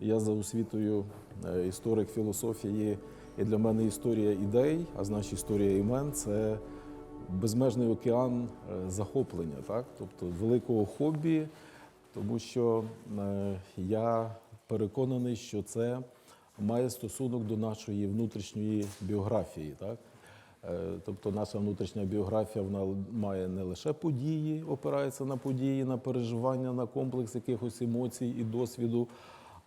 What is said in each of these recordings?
Я за освітою е, історик філософії, і для мене історія ідей, а значить історія імен це безмежний океан е, захоплення, так? тобто великого хобі, тому що е, я переконаний, що це має стосунок до нашої внутрішньої біографії. Так? Тобто наша внутрішня біографія вона має не лише події, опирається на події, на переживання, на комплекс якихось емоцій і досвіду,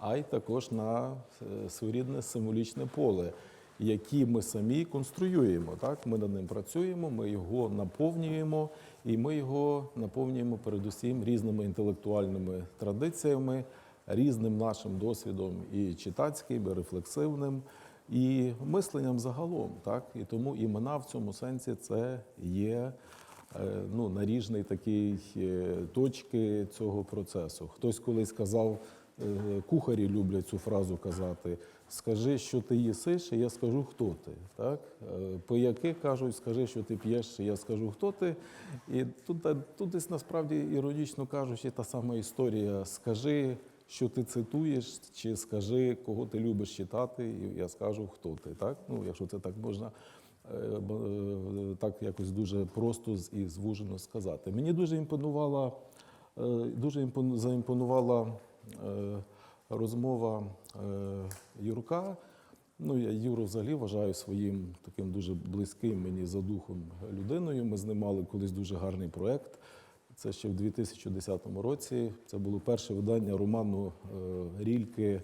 а й також на е, своєрідне символічне поле, які ми самі конструюємо. Так? Ми над ним працюємо, ми його наповнюємо, і ми його наповнюємо передусім різними інтелектуальними традиціями, різним нашим досвідом і читацьким, і рефлексивним, і мисленням загалом. Так? І тому імена в цьому сенсі це є е, ну, наріжний такий е, точки цього процесу. Хтось колись казав, кухарі люблять цю фразу казати: скажи, що ти їсиш, і я скажу, хто ти. Так? Е, Пияки кажуть, скажи, що ти п'єш, і я скажу, хто ти. І тут, е, тут десь насправді іронічно кажучи, та сама історія. Скажи, що ти цитуєш, чи скажи, кого ти любиш читати, і я скажу, хто ти. Так? Ну, якщо це так можна е, е, так якось дуже просто і звужено сказати. Мені дуже імпонувала, е, дуже імпон- заімпонувала е, розмова е, Юрка. Ну, я Юру взагалі вважаю своїм таким дуже близьким мені за духом людиною. Ми з ним мали колись дуже гарний проєкт. Це ще в 2010 році. Це було перше видання роману е, Рільки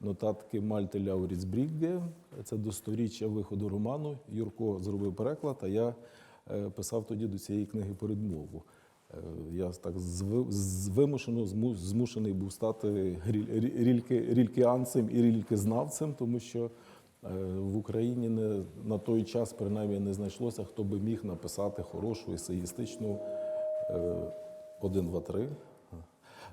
Нотатки Мальти Ляуріцбрігге. Це до сторіччя виходу роману. Юрко зробив переклад, а я е, писав тоді до цієї книги передмову. Е, Я так вимушено змушений був стати рільки, рількіанцем і рількизнавцем, тому що е, в Україні не, на той час принаймні не знайшлося, хто би міг написати хорошу есеїстичну е, один, два, три.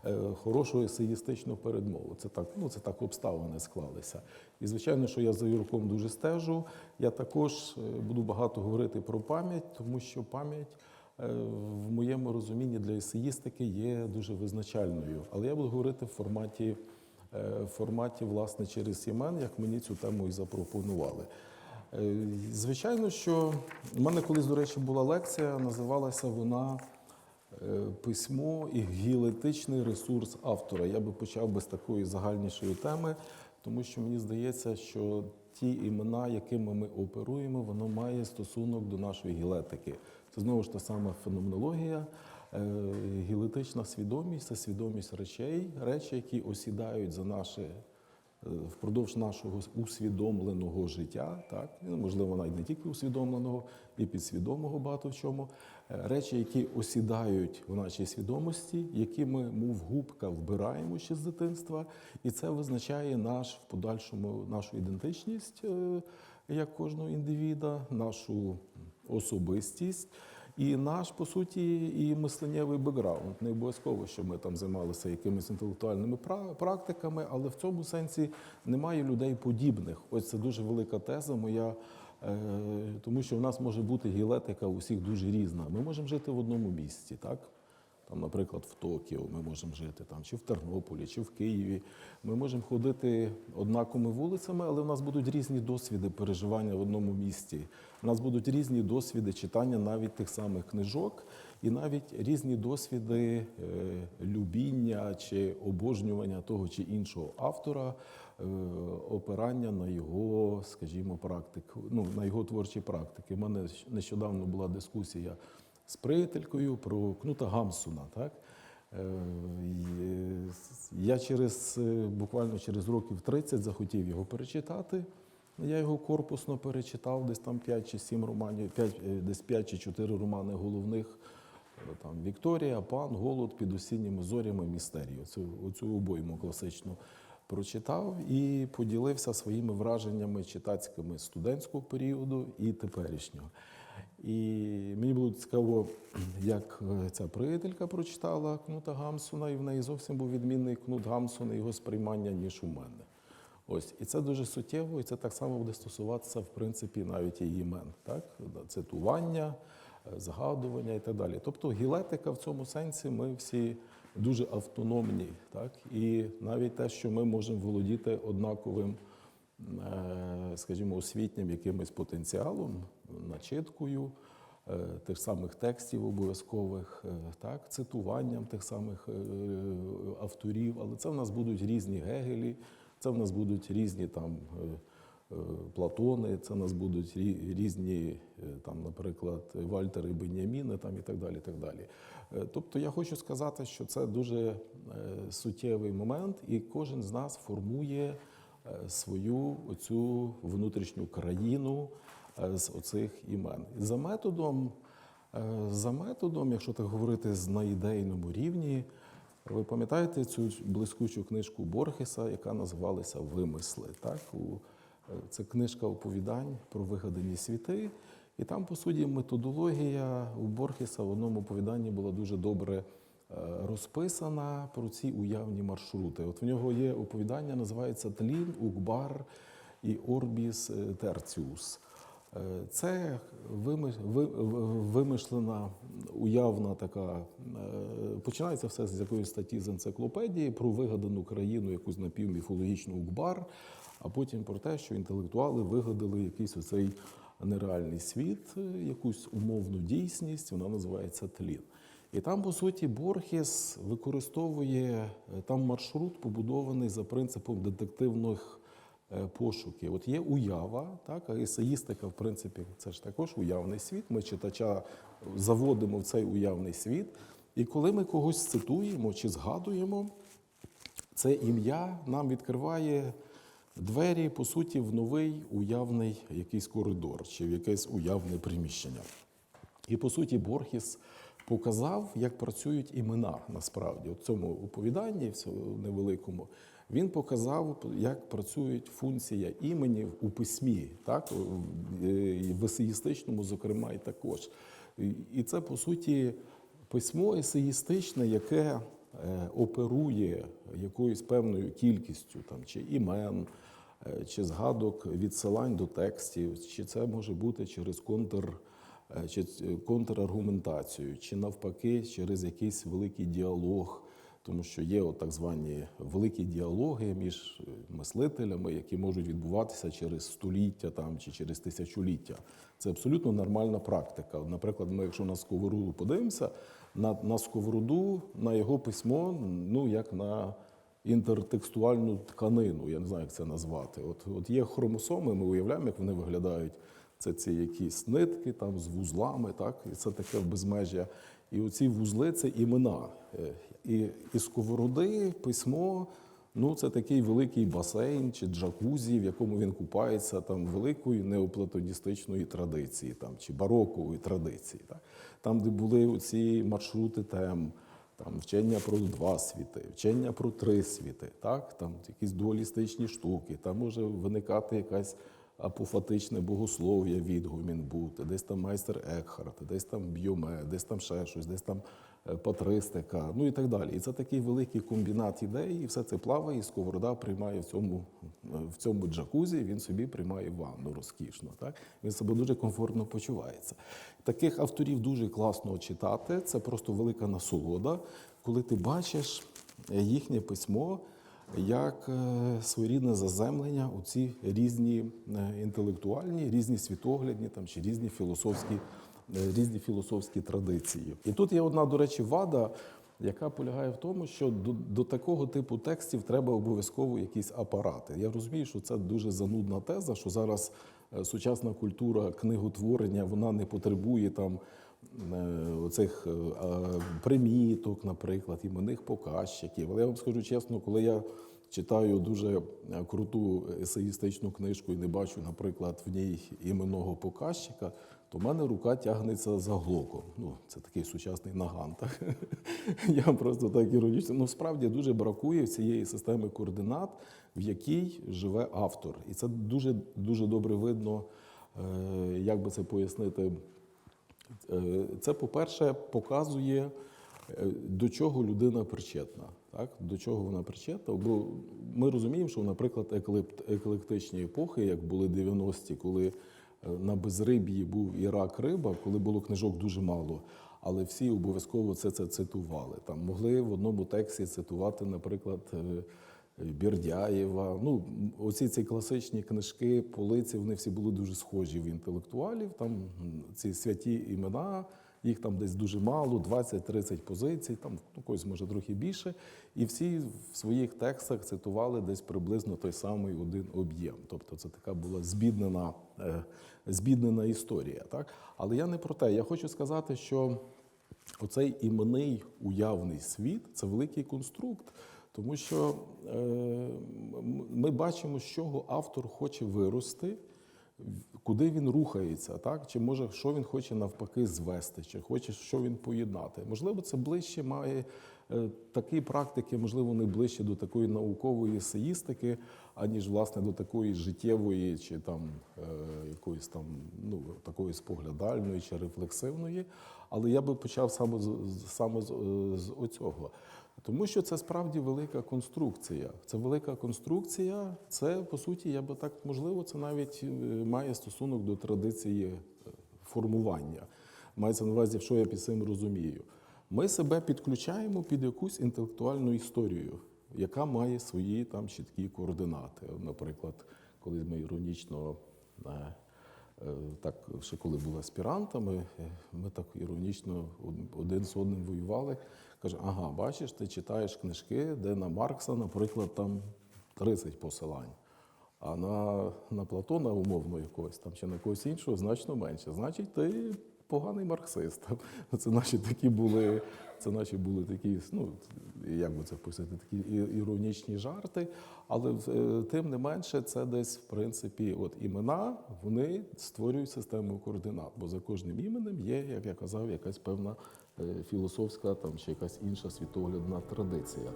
е, Хорошу есеїстичну передмову. Це так, ну це так обставини склалися. І звичайно, що я за Юрком дуже стежу. Я також е, буду багато говорити про пам'ять, тому що пам'ять в моєму розумінні для есеїстики є дуже визначальною. Але я буду говорити в форматі, е, в форматі власне через імен, як мені цю тему і запропонували. Е, Звичайно, що в мене колись, до речі, була лекція, називалася вона е, Письмо і гіалетичний ресурс автора. Я би почав би з такої загальнішої теми, тому що мені здається, що ті імена, якими ми оперуємо, воно має стосунок до нашої гілетики. Це знову ж та сама феноменологія. Е, Гілетична свідомість це свідомість речей, речі, які осідають за наше е, впродовж нашого усвідомленого життя, так ну, можливо, навіть не тільки усвідомленого, і підсвідомого багато в чому. Е, Речі, які осідають в нашій свідомості, які ми, мов губка, вбираємо ще з дитинства, і це визначає наш в подальшому нашу ідентичність як кожного індивіда, нашу особистість. І наш, по суті, і мисленнєвий бекграунд. Не обов'язково, що ми там займалися якимись інтелектуальними пра- практиками, але в цьому сенсі немає людей подібних. Ось це дуже велика теза моя, е, тому що в нас може бути гілетика усіх дуже різна. Ми можемо жити в одному місці, так? Там, наприклад, в Токіо ми можемо жити, там, чи в Тернополі, чи в Києві. Ми можемо ходити однаковими вулицями, але в нас будуть різні досвіди переживання в одному місті. У нас будуть різні досвіди читання навіть тих самих книжок, і навіть різні досвіди е, любіння чи обожнювання того чи іншого автора, е, опирання на його, скажімо, практику, ну, на його творчі практики. У мене нещодавно була дискусія з приятелькою про Кнута Гамсуна. Так? Е, Я через е, буквально через років 30 захотів його перечитати. Я його корпусно перечитав, десь там 5 чи 7 романів, 5, е, десь 5 чи 4 романи головних. Там Вікторія, Пан, Голод під осінніми зорями містерію. Цю оцю обойму класичну прочитав і поділився своїми враженнями читацькими студентського періоду і теперішнього. І мені було цікаво, як е, ця приятелька прочитала Кнута Гамсуна, і в неї зовсім був відмінний Кнут Гамсун і його сприймання, ніж у мене. Ось, і це дуже суттєво, і це так само буде стосуватися, в принципі, навіть і імен, так? Цитування, е, згадування і так далі. Тобто гілетика в цьому сенсі ми всі дуже автономні. Так? І навіть те, що ми можемо володіти однаковим, е, скажімо, освітнім якимось потенціалом, начиткою е, тих самих текстів обов'язкових, е, так, цитуванням тих самих е, авторів, але це в нас будуть різні Гегелі, це в нас будуть різні там. Платони, це в нас будуть різні, там, наприклад, Вальтери Беняміни там, і так далі. так далі. Тобто я хочу сказати, що це дуже суттєвий момент, і кожен з нас формує свою оцю внутрішню країну з оцих імен. За методом, е, за методом, якщо так говорити на ідейному рівні, ви пам'ятаєте цю блискучу книжку Борхеса, яка називалася Вимисли? Так? Е, це книжка оповідань про вигадані світи. І там, по суті, методологія у Борхеса в одному оповіданні була дуже добре е, розписана про ці уявні маршрути. От в нього є оповідання, називається Тлін, Укбар і Орбіс е, Терціус. Е, Це вимишлена уявна така. е, Починається все з якоїсь статті з енциклопедії про вигадану країну, якусь напівміфологічну Укбар, а потім про те, що інтелектуали вигадали якийсь оцей нереальний світ, е, якусь умовну дійсність, вона називається тлін. І там, по суті, Борхес використовує там маршрут, побудований за принципом детективних е, пошуків. От є уява, так, есеїстика, в принципі, це ж також уявний світ. Ми читача заводимо в цей уявний світ. І коли ми когось цитуємо чи згадуємо, це ім'я нам відкриває двері, по суті, в новий уявний якийсь коридор чи в якесь уявне приміщення. І по суті, Борхіс показав, як працюють імена насправді. У цьому оповіданні, в цьому невеликому, він показав, як працюють функція імені у письмі, так в есеїстичному, зокрема, і також. І- це по суті письмо есеїстичне, яке е, оперує якоюсь певною кількістю там, чи імен, е, чи згадок відсилань до текстів, чи це може бути через контр, е, чи контраргументацію, чи навпаки через якийсь великий діалог. Тому що є от так звані великі діалоги між е, мислителями, які можуть відбуватися через століття там, чи через тисячоліття. Це абсолютно нормальна практика. Наприклад, ми, якщо на сковороду подивимося, на, на сковороду, на його письмо, ну як на інтертекстуальну тканину, я не знаю, як це назвати. От, от є хромосоми, ми уявляємо, як вони виглядають. Це ці якісь нитки там з вузлами, так, і це таке безмежжя. І оці вузли це імена. Е, І, і сковороди, письмо, ну це такий великий басейн чи джакузі, в якому він купається там великої неоплатоністичної традиції, там, чи барокової традиції. Так. Там, де були ці маршрути тем, там вчення про два світи, вчення про три світи, так? там якісь дуалістичні штуки, там може виникати якась апофатичне богослов'я, відгумін бути, десь там майстер Екхарт, десь там Б'юме, десь там ще щось, десь там е, патристика, ну і так далі. І це такий великий комбінат ідей, і все це плаває, і сковорода приймає в цьому, в цьому джакузі, він собі приймає ванну розкішно. Так? Він себе дуже комфортно почувається. Таких авторів дуже класно читати, це просто велика насолода, коли ти бачиш е, їхнє письмо як е, своєрідне заземлення у ці різні е, інтелектуальні, різні світоглядні там, чи різні філософські, е, різні філософські традиції. І тут є одна, до речі, вада, яка полягає в тому, що до, до такого типу текстів треба обов'язково якісь апарати. Я розумію, що це дуже занудна теза, що зараз сучасна культура книготворення вона не потребує там оцих е, е, приміток, наприклад, іменних показчиків. Але я вам скажу чесно, коли я читаю дуже е, круту есеїстичну книжку і не бачу, наприклад, в ній іменного показчика, то в мене рука тягнеться за глоком. Ну, це такий сучасний наган. Так? Я просто так іронічно. Ну, справді дуже бракує цієї системи координат, в якій живе автор. І це дуже, дуже добре видно, е, як би це пояснити. Е, Це, по-перше, показує, е, до чого людина причетна. Так? До чого вона причетна? Бо ми розуміємо, що, наприклад, еклектичні епохи, як були 90-ті, коли е, на безриб'ї був і рак риба, коли було книжок дуже мало. але всі обов'язково це, це цитували. Там могли в одному тексті цитувати, наприклад, Бірдяєва. Ну, оці ці класичні книжки, полиці, вони всі були дуже схожі в інтелектуалів. Там ці святі імена, їх там десь дуже мало, 20-30 позицій, там ну, когось може трохи більше. І всі в своїх текстах цитували десь приблизно той самий один об'єм. Тобто це така була збіднена, е, збіднена історія. Так? Але я не про те. Я хочу сказати, що оцей іменний уявний світ це великий конструкт. Тому що е, ми бачимо, з чого автор хоче вирости, куди він рухається, так? чи може що він хоче навпаки звести, чи хоче що він поєднати. Можливо, це ближче має е, такі практики, можливо, не ближче до такої наукової есеїстики, аніж власне до такої життєвої, чи там е, якоїсь там ну такої споглядальної чи рефлексивної. Але я би почав саме з, саме з, з оцього. Тому що це справді велика конструкція. Це велика конструкція. Це по суті, я би так можливо, це навіть е, має стосунок до традиції е, формування. Мається на увазі, що я під цим розумію. Ми себе підключаємо під якусь інтелектуальну історію, яка має свої там чіткі координати. Наприклад, коли ми іронічно. Е, Так, ще коли були аспірантами, е, ми так іронічно один з одним воювали. Каже, ага, бачиш, ти читаєш книжки, де на Маркса, наприклад, там 30 посилань, а на, на Платона, умовно якогось там чи на когось іншого значно менше. Значить, ти поганий марксист. Це наші такі були, це наші були такі, ну як би це писати, такі іронічні жарти. Але е, тим не менше, це десь в принципі, от імена вони створюють систему координат, бо за кожним іменем є, як я казав, якась певна е, філософська там чи якась інша світоглядна традиція.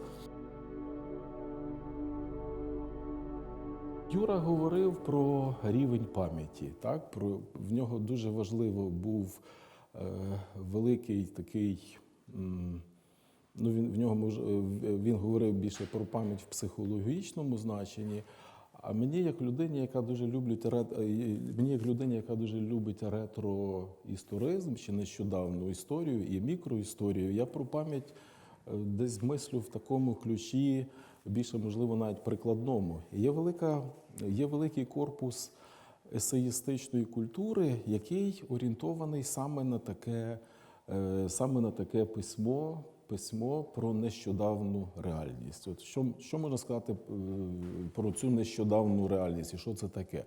Юра говорив про рівень пам'яті. Так? Про, в нього дуже важливо був е, великий такий. м, Ну, він, в нього мож, е, він говорив більше про пам'ять в психологічному значенні. А мені, як людині, яка дуже рет- е, мені, як людині, яка дуже любить ретроісторизм, чи нещодавну історію і мікроісторію, я про пам'ять е, десь мислю в такому ключі, більше, можливо, навіть прикладному. Є, велика, є великий корпус есеїстичної культури, який орієнтований саме на таке, е, саме на таке письмо, письмо про нещодавну реальність. От що, що можна сказати е, про цю нещодавну реальність і що це таке?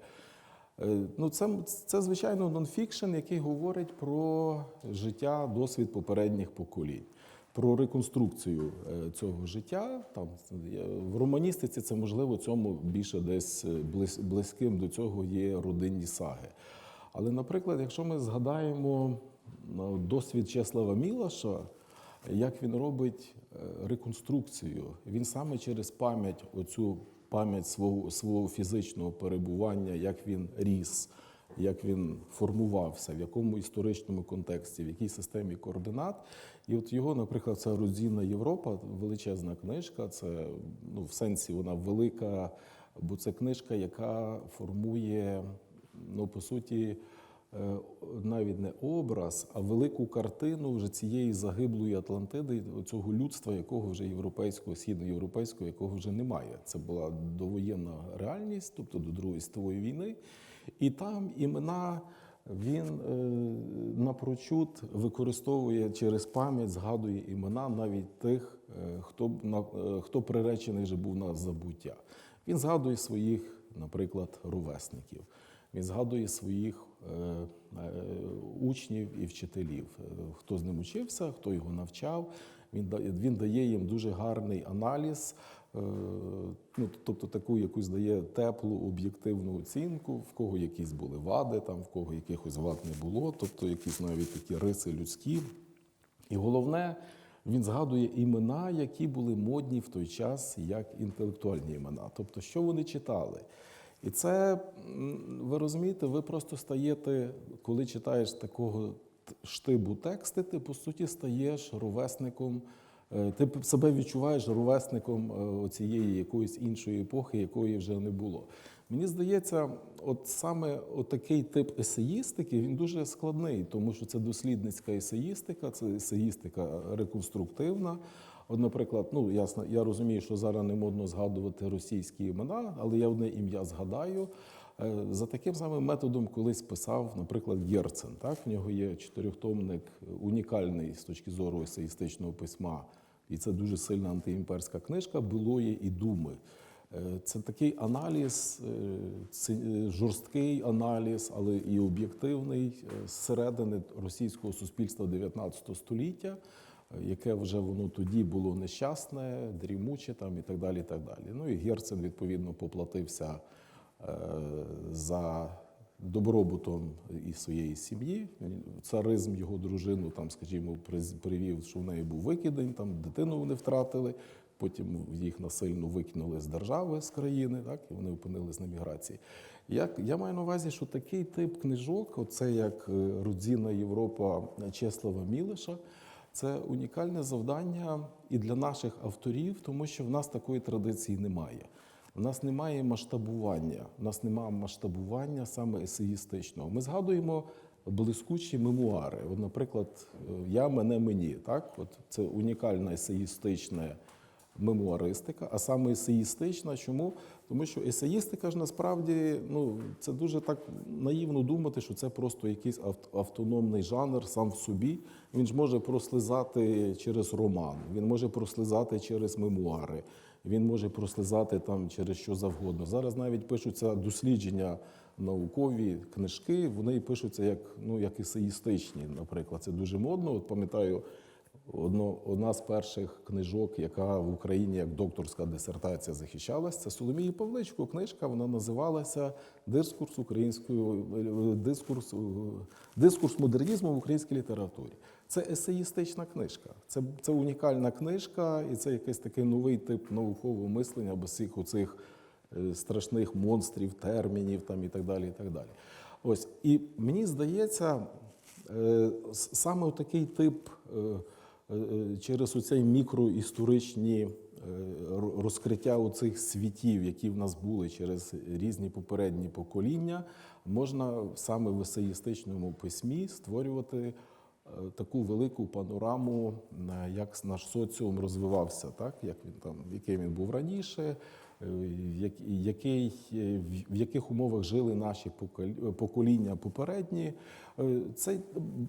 Е, Ну, це, це звичайно нонфікшн, який говорить про життя, досвід попередніх поколінь, про реконструкцію е, цього життя. Там е, в романістиці це можливо цьому більше десь е, близьким до цього є родинні саги. Але, наприклад, якщо ми згадаємо ну, досвід Чеслава Мілаша, як він робить реконструкцію, він саме через пам'ять, оцю пам'ять свого, свого фізичного перебування, як він ріс, як він формувався, в якому історичному контексті, в якій системі координат. І от його, наприклад, ця родзінна Європа, величезна книжка. Це ну, в сенсі вона велика, бо це книжка, яка формує, ну, по суті, е, навіть не образ, а велику картину вже цієї загиблої Атлантиди, цього людства, якого вже європейського, східноєвропейського, якого вже немає. Це була довоєнна реальність, тобто до Другої світової війни. І там імена він е, напрочуд використовує через пам'ять, згадує імена навіть тих, е, хто, е, хто приречений вже був на забуття. Він згадує своїх, наприклад, ровесників. Він згадує своїх учнів і вчителів, хто з ним учився, хто його навчав. Він, да- він дає їм дуже гарний аналіз, ну, тобто таку якусь дає теплу, об'єктивну оцінку, в кого якісь були вади, там, в кого якихось вад не було, тобто якісь навіть такі риси людські. І головне, він згадує імена, які були модні в той час як інтелектуальні імена. Тобто, що вони читали. І це, ви розумієте, ви просто стаєте, коли читаєш такого штибу тексти, ти по суті стаєш ровесником е, ти себе відчуваєш ровесником е, цієї якоїсь іншої епохи, якої вже не було. Мені здається, от саме такий тип есеїстики він дуже складний, тому що це дослідницька есеїстика, це есеїстика реконструктивна. От, наприклад, ну ясно, я розумію, що зараз не модно згадувати російські імена, але я одне ім'я згадаю. Е, За таким самим методом колись писав, наприклад, Герцен. Так, в нього є чотирьохтомник, унікальний з точки зору есеїстичного письма, і це дуже сильна антиімперська книжка Билої і думи. Е, Це такий аналіз, е, е, жорсткий аналіз, але і об'єктивний зсередини російського суспільства 19 століття, яке вже воно тоді було нещасне, дрімуче там і так далі. І так далі. Ну і Герцен відповідно поплатився за добробутом і своєї сім'ї. Царизм його дружину, там, скажімо, привів, що в неї був викидень, там дитину вони втратили. Потім їх насильно викинули з держави, з країни, так, і вони опинились на міграції. Як, я маю на увазі, що такий тип книжок, оце як е, Родзінна Європа Чеслава Мілиша, це унікальне завдання і для наших авторів, тому що в нас такої традиції немає. У нас немає масштабування, у нас немає масштабування саме есеїстичного. Ми згадуємо блискучі мемуари. От, наприклад, Я мене мені. Так? От це унікальна есеїстична мемуаристика, а саме есеїстична. Чому? Тому що есеїстика ж насправді ну, це дуже так наївно думати, що це просто якийсь ав- автономний жанр сам в собі. Він ж може прослизати через роман, він може прослизати через мемуари, він може прослизати там через що завгодно. Зараз навіть пишуться дослідження наукові книжки, вони пишуться як, ну, як есеїстичні, наприклад. Це дуже модно. От пам'ятаю, Одно, одна з перших книжок, яка в Україні як докторська дисертація захищалась, це Соломії Павличко. Книжка вона називалася Дискурс української е, дискурс, е, дискурс модернізму в українській літературі. Це есеїстична книжка. Це, це унікальна книжка, і це якийсь такий новий тип наукового мислення без всіх оцих е, страшних монстрів, термінів там і так далі. І так далі. Ось і мені здається, е, саме такий тип. Е, е, через оцей мікроісторичні е, ро- розкриття оцих світів, які в нас були через різні попередні покоління, можна саме в есеїстичному письмі створювати таку велику панораму, як наш соціум розвивався, так? Як він там, яким він був раніше, який, е, в- яких умовах жили наші покоління попередні. Е, Це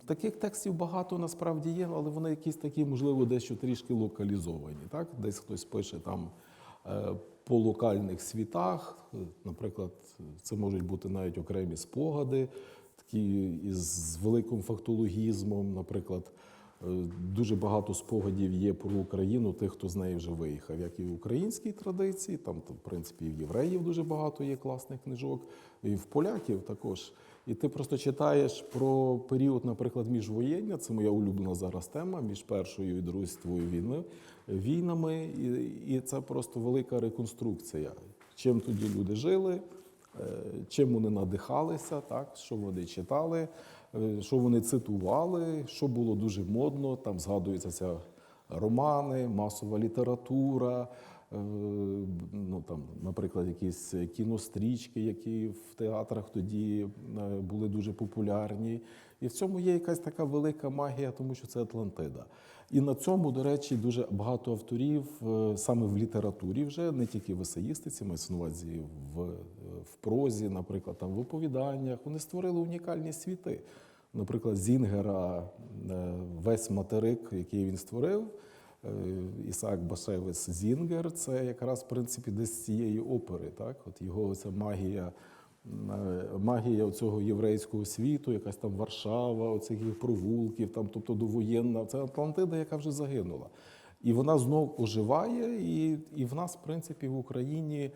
таких текстів багато насправді є, але вони якісь такі, можливо, дещо трішки локалізовані. Так, десь хтось пише там е, по локальних світах. Е, Наприклад, це можуть бути навіть окремі спогади, такі із великим фактологізмом. Наприклад, е, дуже багато спогадів є про Україну, тих, хто з неї вже виїхав, як і в українській традиції, там, в принципі, і в євреїв дуже багато є класних книжок, і в поляків також. І ти просто читаєш про період, наприклад, міжвоєння, це моя улюблена зараз тема, між Першою і Другою війною, війнами, і, це просто велика реконструкція. Чим тоді люди жили, е, чим вони надихалися, так, що вони читали, е, що вони цитували, що було дуже модно. Там згадуються ця романи, масова література. е, Ну, там, наприклад, якісь кінострічки, які в театрах тоді е, були дуже популярні. І в цьому є якась така велика магія, тому що це Атлантида. І на цьому, до речі, дуже багато авторів е, саме в літературі вже, не тільки в есеїстиці, мається на увазі в, е, в прозі, наприклад, там в оповіданнях. Вони створили унікальні світи. Наприклад, Зінгера, е, весь материк, який він створив, е, Ісаак Башевець Зінгер, це якраз в принципі десь з цієї опери. Так? От його ця магія, е, магія цього єврейського світу, якась там Варшава, оцих їх провулків, там, тобто довоєнна. Це Атлантида, яка вже загинула. І вона знов оживає, і, і в нас, в принципі, в Україні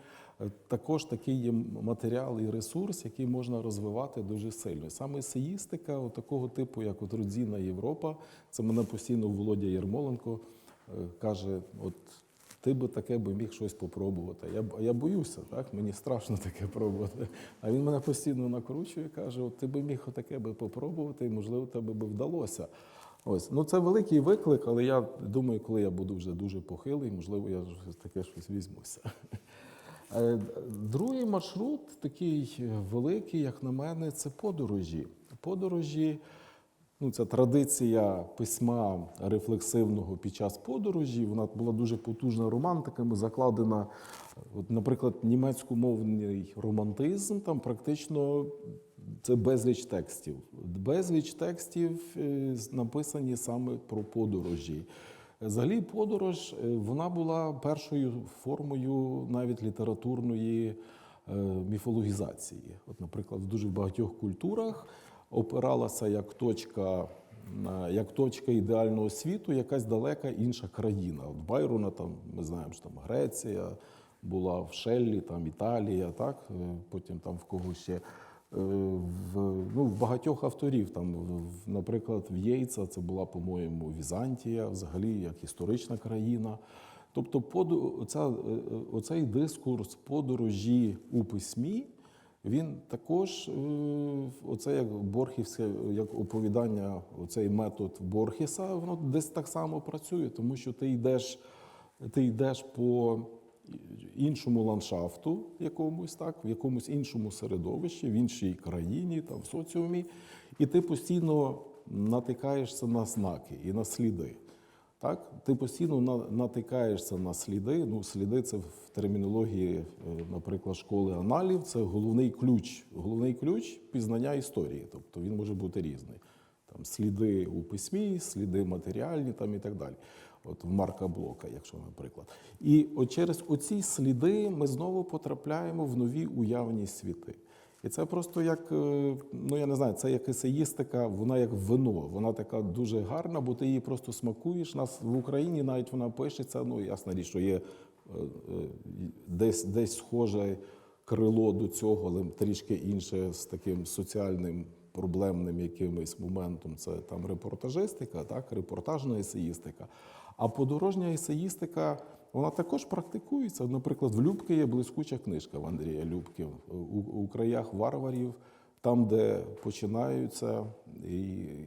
також такий є матеріал і ресурс, який можна розвивати дуже сильно. Саме есеїстика от такого типу, як от Родзінна Європа, це мене постійно Володя Єрмоленко е, каже: от ти би таке би міг щось попробувати. Я, я боюся, так? мені страшно таке пробувати. А він мене постійно накручує, каже: от ти би міг таке би попробувати, і можливо, тебе би вдалося. Ось, ну це великий виклик, але я думаю, коли я буду вже дуже похилий, можливо, я таке щось візьмуся. Е, Другий маршрут, такий великий, як на мене, це подорожі. Подорожі, ну, це традиція письма рефлексивного під час подорожі. Вона була дуже потужна романтиками, закладена, от, наприклад, німецькомовний романтизм, там практично це безліч текстів. Безліч текстів е, написані саме про подорожі. Взагалі, подорож е, вона була першою формою навіть літературної е, міфологізації. От, наприклад, в дуже багатьох культурах опиралася як точка, як точка ідеального світу якась далека інша країна. От Байрона там ми знаємо, що там Греція була в Шеллі, там Італія, так е, потім там в кого ще. Е, В, ну, в багатьох авторів, там, наприклад, в Єйца це була, по-моєму, Візантія, взагалі як історична країна. Тобто, оця, е, е, оцей дискурс подорожі у письмі, він також, оце як Борхівське, як оповідання, оцей метод Борхеса, воно десь так само працює, тому що ти йдеш, ти йдеш по іншому ландшафту якомусь, так, в якомусь іншому середовищі, в іншій країні, там, в соціумі, і ти постійно натикаєшся на знаки і на сліди. Так? Ти постійно натикаєшся на сліди. Ну, сліди це в термінології, е, наприклад, школи аналів, це головний ключ. Головний ключ пізнання історії. Тобто він може бути різний. Там сліди у письмі, сліди матеріальні там і так далі. От в Марка Блока, якщо, наприклад. І от через оці сліди ми знову потрапляємо в нові уявні світи. І це просто як, е, ну я не знаю, це як есеїстика, вона як вино. Вона така дуже гарна, бо ти її просто смакуєш. Нас в Україні навіть вона пишеться. Ну, ясна річ, що є е, е, десь, десь схоже крило до цього, але трішки інше з таким соціальним проблемним якимось моментом. Це там репортажистика, так, репортажна есеїстика. А подорожня есеїстика, вона також практикується. Наприклад, в Любки є блискуча книжка в Андрія Любки у, у краях варварів, там, де починаються і,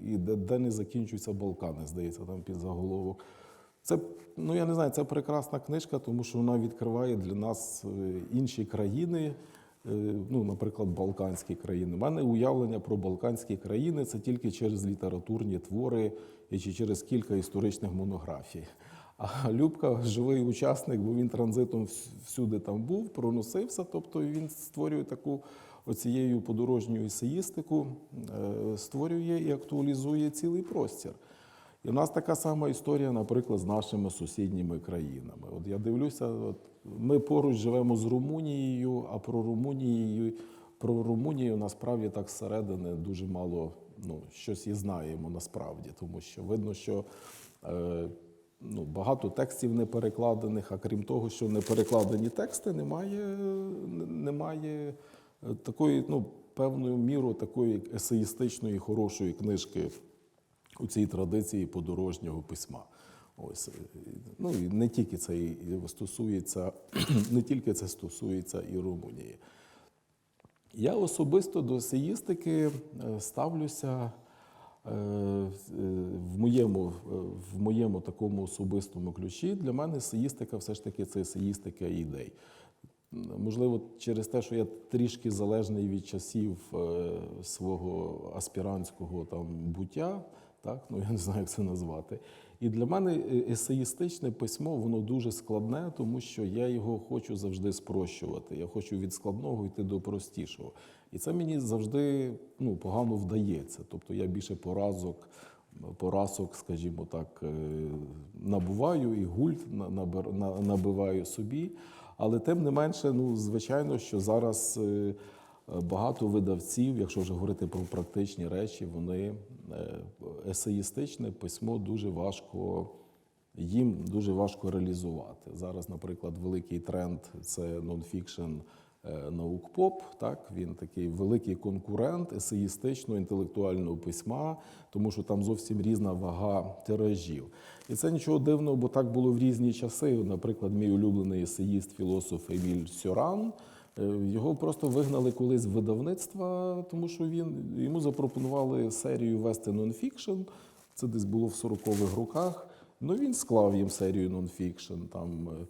і де, де не закінчуються Балкани, здається, там під заголовок. Це, ну я не знаю, це прекрасна книжка, тому що вона відкриває для нас е, інші країни, е, ну, наприклад, Балканські країни. У мене уявлення про Балканські країни це тільки через літературні твори чи через кілька історичних монографій. А Любка живий учасник, бо він транзитом всюди там був, проносився. Тобто він створює таку оцією подорожньою есеїстику, е, створює і актуалізує цілий простір. І в нас така сама історія, наприклад, з нашими сусідніми країнами. От я дивлюся, от ми поруч живемо з Румунією, а про Румунію, про Румунію насправді так зсередини дуже мало ну, щось і знаємо насправді, тому що видно, що е, ну, багато текстів не перекладених, а крім того, що не перекладені тексти, немає, немає е, такої, ну, певною мірою такої есеїстичної хорошої книжки у цій традиції подорожнього письма. Ось е, ну і не тільки це і стосується, не тільки це стосується і Румунії. Я особисто до есеїстики е, ставлюся е, в моєму, е, в моєму такому особистому ключі. Для мене есеїстика все ж таки це есеїстика ідей. Можливо, через те, що я трішки залежний від часів е, свого аспірантського там буття, так ну я не знаю, як це назвати. І для мене е, есеїстичне письмо воно дуже складне, тому що я його хочу завжди спрощувати. Я хочу від складного йти до простішого. І це мені завжди ну, погано вдається. Тобто я більше поразок, поразок, скажімо так, е, набуваю і гульт набиваю собі. Але тим не менше, ну звичайно, що зараз е, багато видавців, якщо вже говорити про практичні речі, вони есеїстичне письмо дуже важко. Їм дуже важко реалізувати. Зараз, наприклад, великий тренд це нонфікшн е, наук-поп. Так він такий великий конкурент есеїстичного інтелектуального письма, тому що там зовсім різна вага тиражів. І це нічого дивного, бо так було в різні часи. Наприклад, мій улюблений есеїст, філософ Еміль Сьоран. Е, Його просто вигнали колись з видавництва, тому що він йому запропонували серію вести нонфікшн. Це десь було в 40-х роках. Ну він склав їм серію нонфікшн. Там е,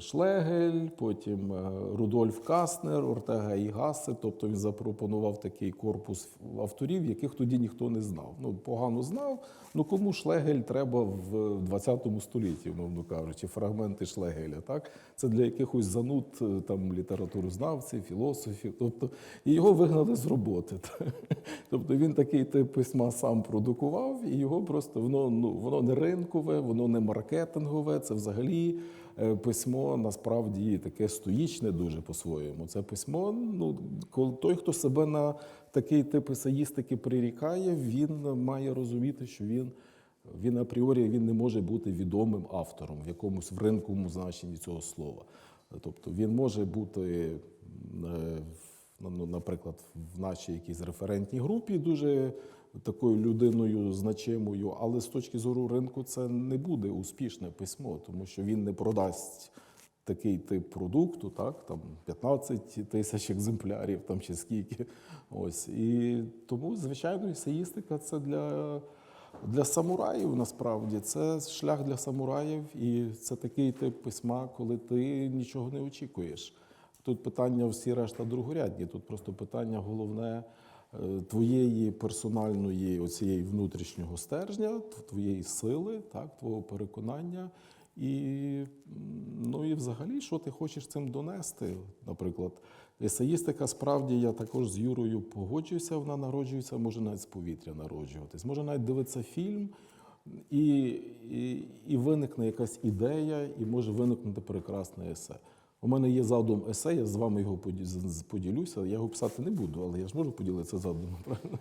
Шлегель, потім е, Рудольф Каснер, Ортега і Гасе. Тобто він запропонував такий корпус авторів, яких тоді ніхто не знав. Ну, погано знав. Ну кому Шлегель треба в 20 столітті, мовно кажучи, фрагменти Шлегеля. Так? Це для якихось зануд е, там літературознавців, філософів. Тобто, і його вигнали з роботи. Тобто він такий тип письма сам продукував, і його просто воно ну воно не ринкове, воно не маркетингове. Це взагалі письмо насправді таке стоїчне дуже по-своєму. Це письмо. Ну коли той, хто себе на такий тип есеїстики прирікає, він має розуміти, що він. Він апріорі він не може бути відомим автором в якомусь в ринковому значенні цього слова. Тобто він може бути, е, ну, наприклад, в нашій якійсь референтній групі дуже такою людиною значимою, але з точки зору ринку це не буде успішне письмо, тому що він не продасть такий тип продукту, так, там 15 тисяч екземплярів там чи скільки. Ось. І тому, звичайно, есеїстика це для, для самураїв насправді. Це шлях для самураїв, і це такий тип письма, коли ти нічого не очікуєш. Тут питання всі решта другорядні. Тут просто питання головне твоєї персональної, оцієї внутрішнього стержня, твоєї сили, так, твого переконання. І, ну, і взагалі, що ти хочеш цим донести? Наприклад, есеїстика, справді, я також з Юрою погоджуюся, вона народжується, може навіть з повітря народжуватись. Може навіть дивитися фільм, і, і, і виникне якась ідея, і може виникнути прекрасне есе. У мене є задум есе, я з вами його поділюся. Я його писати не буду, але я ж можу поділитися задумом. правильно?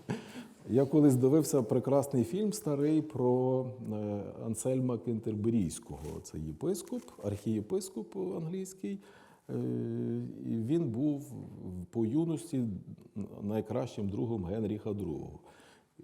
Я колись дивився прекрасний фільм старий про е, Ансельма Кентерберійського. Це єпископ, архієпископ англійський. Е, він був по юності найкращим другом Генріха II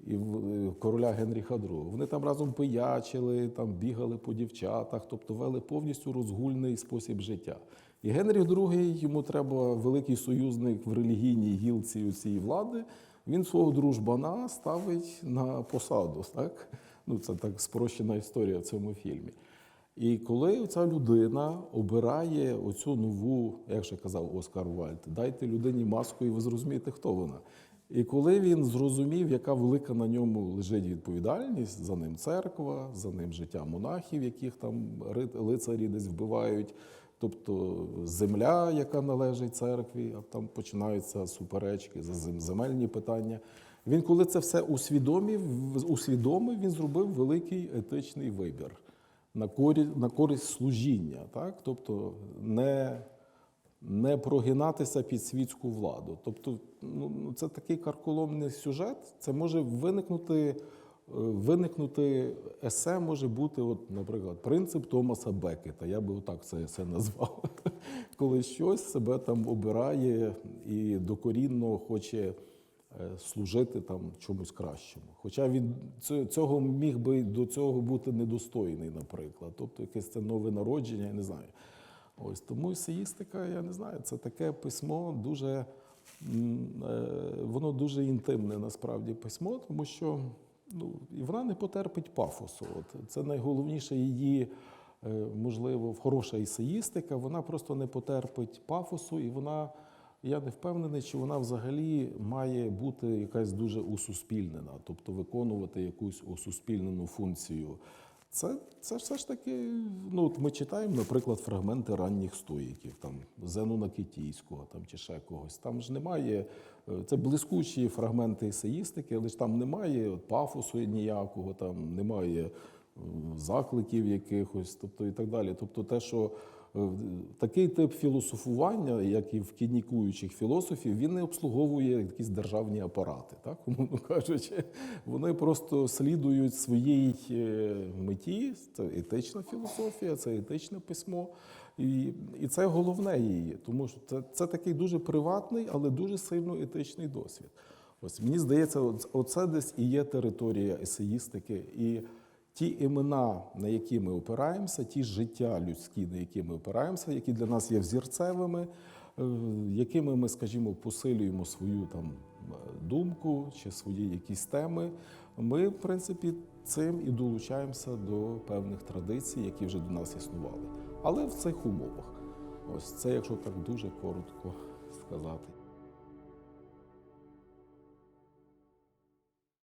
і е, короля Генріха II. Вони там разом пиячили, там бігали по дівчатах, тобто вели повністю розгульний спосіб життя. І Генріх II, йому треба великий союзник в релігійній гілці цієї влади. Він свого дружбана ставить на посаду. Так? Ну, це так спрощена історія в цьому фільмі. І коли ця людина обирає оцю нову, як же казав Оскар Вальд, дайте людині маску, і ви зрозумієте, хто вона. І коли він зрозумів, яка велика на ньому лежить відповідальність, за ним церква, за ним життя монахів, яких там лицарі десь вбивають, тобто земля, яка належить церкві, а там починаються суперечки земельні питання. Він, коли це все усвідомив, усвідомив, він зробив великий етичний вибір на користь, на користь служіння, так? тобто не, не прогинатися під світську владу. Тобто, ну, ну, це такий карколомний сюжет. Це може виникнути, виникнути есе, може бути, от, наприклад, принцип Томаса Бекета. Я би отак це есе назвав. Коли щось себе там обирає і докорінно хоче е, служити там чомусь кращому. Хоча він цього міг би до цього бути недостойний, наприклад. Тобто якесь це нове народження, я не знаю. Ось тому есеїстика, я не знаю, це таке письмо дуже е, воно дуже інтимне насправді письмо, тому що ну, і вона не потерпить пафосу. От це найголовніше її. е, Можливо, хороша есеїстика, вона просто не потерпить пафосу, і вона, я не впевнений, чи вона взагалі має бути якась дуже усуспільнена, тобто виконувати якусь усуспільнену функцію. Це, це все ж таки, ну от ми читаємо, наприклад, фрагменти ранніх стоїків, там Зенона Китійського там, чи ще когось. Там ж немає, е, це блискучі фрагменти есеїстики, але ж там немає пафосу ніякого, там немає е, закликів якихось, тобто і так далі. Тобто, те, що такий тип філософування, як і в кінікуючих філософів, він не обслуговує якісь державні апарати, так умовно кажучи, вони просто слідують своїй е, меті. Це етична філософія, це етичне письмо. І, і це головне її, тому що це, це такий дуже приватний, але дуже сильно етичний досвід. Ось мені здається, оце десь і є територія есеїстики. І ті імена, на які ми опираємося, ті життя людські, на які ми опираємося, які для нас є взірцевими, е, якими ми, скажімо, посилюємо свою там думку чи свої якісь теми, ми, в принципі, цим і долучаємося до певних традицій, які вже до нас існували. Але в цих умовах. Ось це, якщо так дуже коротко сказати.